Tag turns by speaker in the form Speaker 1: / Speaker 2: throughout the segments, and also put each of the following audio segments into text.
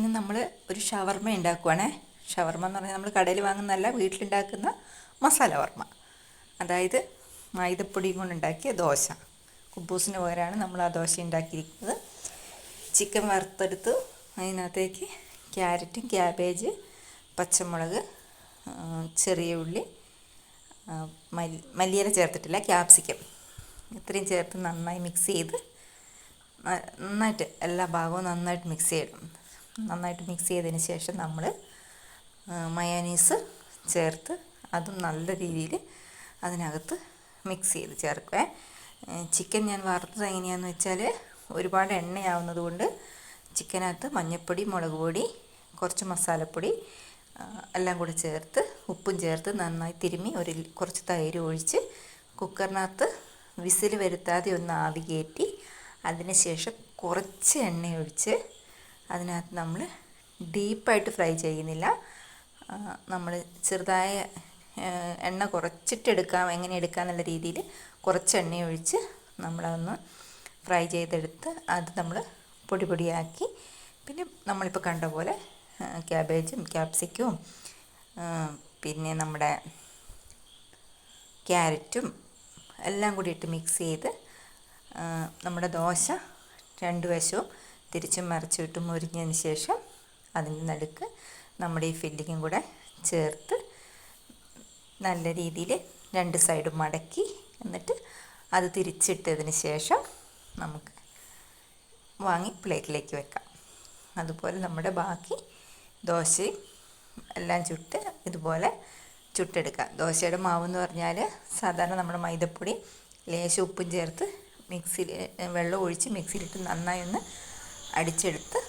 Speaker 1: ഇന്ന് നമ്മൾ ഒരു ഷവർമ ഉണ്ടാക്കുവാണേ ഷവർമ എന്ന് പറഞ്ഞാൽ നമ്മൾ കടയിൽ വാങ്ങുന്നതല്ല വീട്ടിലുണ്ടാക്കുന്ന മസാല വർമ്മ. അതായത് മൈദപ്പൊടിയും കൊണ്ടുണ്ടാക്കിയ ദോശ. കുബൂസിന് പകരമാണ് നമ്മൾ ആ ദോശ ഉണ്ടാക്കിയിരിക്കുന്നത് ചിക്കൻ വറുത്തെടുത്ത് അതിനകത്തേക്ക് ക്യാരറ്റും ക്യാബേജ് പച്ചമുളക് ചെറിയ ഉള്ളി മല്ലിയില ചേർത്തിട്ടില്ല ക്യാപ്സിക്കം. ഇത്രയും ചേർത്ത് നന്നായി മിക്സ് ചെയ്ത് നന്നായിട്ട് എല്ലാ ഭാഗവും നന്നായിട്ട് മിക്സ് ചെയ്യണം. നന്നായിട്ട് മിക്സ് ചെയ്തതിന് ശേഷം നമ്മൾ മയോനീസ് ചേർത്ത് അതും നല്ല രീതിയിൽ അതിനകത്ത് മിക്സ് ചെയ്ത് ചേർക്കുവേ. ചിക്കൻ ഞാൻ വറുത്തത് എങ്ങനെയാണെന്ന് വെച്ചാൽ ഒരുപാട് എണ്ണയാവുന്നത് കൊണ്ട് ചിക്കനകത്ത് മഞ്ഞൾപ്പൊടി മുളക് പൊടി കുറച്ച് മസാലപ്പൊടി എല്ലാം കൂടി ചേർത്ത് ഉപ്പും ചേർത്ത് നന്നായി തിരുമ്മി ഒരു കുറച്ച് തൈര് ഒഴിച്ച് കുക്കറിനകത്ത് വിസിൽ വരുത്താതെ ഒന്ന് ആവി കയറ്റി അതിന് ശേഷം കുറച്ച് എണ്ണ ഒഴിച്ച് അതിനകത്ത് നമ്മൾ ഡീപ്പായിട്ട് ഫ്രൈ ചെയ്യുന്നില്ല. നമ്മൾ ചെറുതായ എണ്ണ കുറച്ചിട്ടെടുക്കാം എങ്ങനെ എടുക്കാം എന്നുള്ള രീതിയിൽ കുറച്ച് എണ്ണ ഒഴിച്ച് നമ്മളതൊന്ന് ഫ്രൈ ചെയ്തെടുത്ത് അത് നമ്മൾ പൊടി പൊടിയാക്കി. പിന്നെ നമ്മളിപ്പോൾ കണ്ട പോലെ ക്യാബേജും ക്യാപ്സിക്കവും പിന്നെ നമ്മുടെ ക്യാരറ്റും എല്ലാം കൂടി ഇട്ട് മിക്സ് ചെയ്ത് നമ്മുടെ ദോശ രണ്ട് വശവും തിരിച്ചും മറിച്ചും ഇട്ട് മുരിഞ്ഞതിന് ശേഷം അതിന്റെ നടുക്ക് നമ്മുടെ ഈ ഫില്ലിങ്ങും കൂടെ ചേർത്ത് നല്ല രീതിയിൽ രണ്ട് സൈഡും മടക്കി എന്നിട്ട് അത് തിരിച്ചിട്ടതിന് ശേഷം നമുക്ക് വാങ്ങി പ്ലേറ്റിലേക്ക് വെക്കാം. അതുപോലെ നമ്മുടെ ബാക്കി ദോശയും എല്ലാം ചുട്ട് ഇതുപോലെ ചുട്ടെടുക്കാം. ദോശയുടെ മാവ് എന്ന് പറഞ്ഞാൽ സാധാരണ നമ്മുടെ മൈദപ്പൊടി ലേശം ഉപ്പും ചേർത്ത് മിക്സിയിൽ വെള്ളം ഒഴിച്ച് മിക്സിയിലിട്ട് നന്നായി ഒന്ന് അടിച്ചെടുത്ത്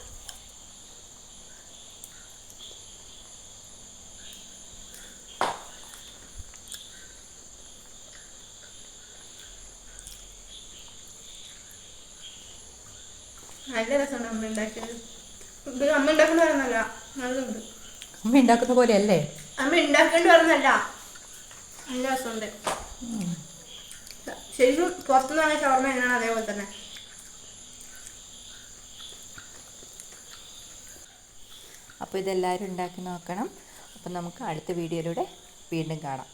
Speaker 2: നല്ല അമ്മ ഉണ്ടാക്കിയത്. ഇത് അമ്മ നല്ലതുണ്ട്.
Speaker 1: ഉണ്ടാക്കുന്ന പോലെയല്ലേ?
Speaker 2: അമ്മ ഉണ്ടാക്കേണ്ടി പറഞ്ഞല്ല നല്ല രസമുണ്ട്. ശരിക്കും പുറത്തുനിന്ന് ഷവർമ്മ എങ്ങനെയാണ് അതേപോലെ തന്നെ.
Speaker 1: അപ്പോൾ ഇതെല്ലാവരും ഉണ്ടാക്കി നോക്കണം. അപ്പോൾ നമുക്ക് അടുത്ത വീഡിയോയിലൂടെ വീണ്ടും കാണാം.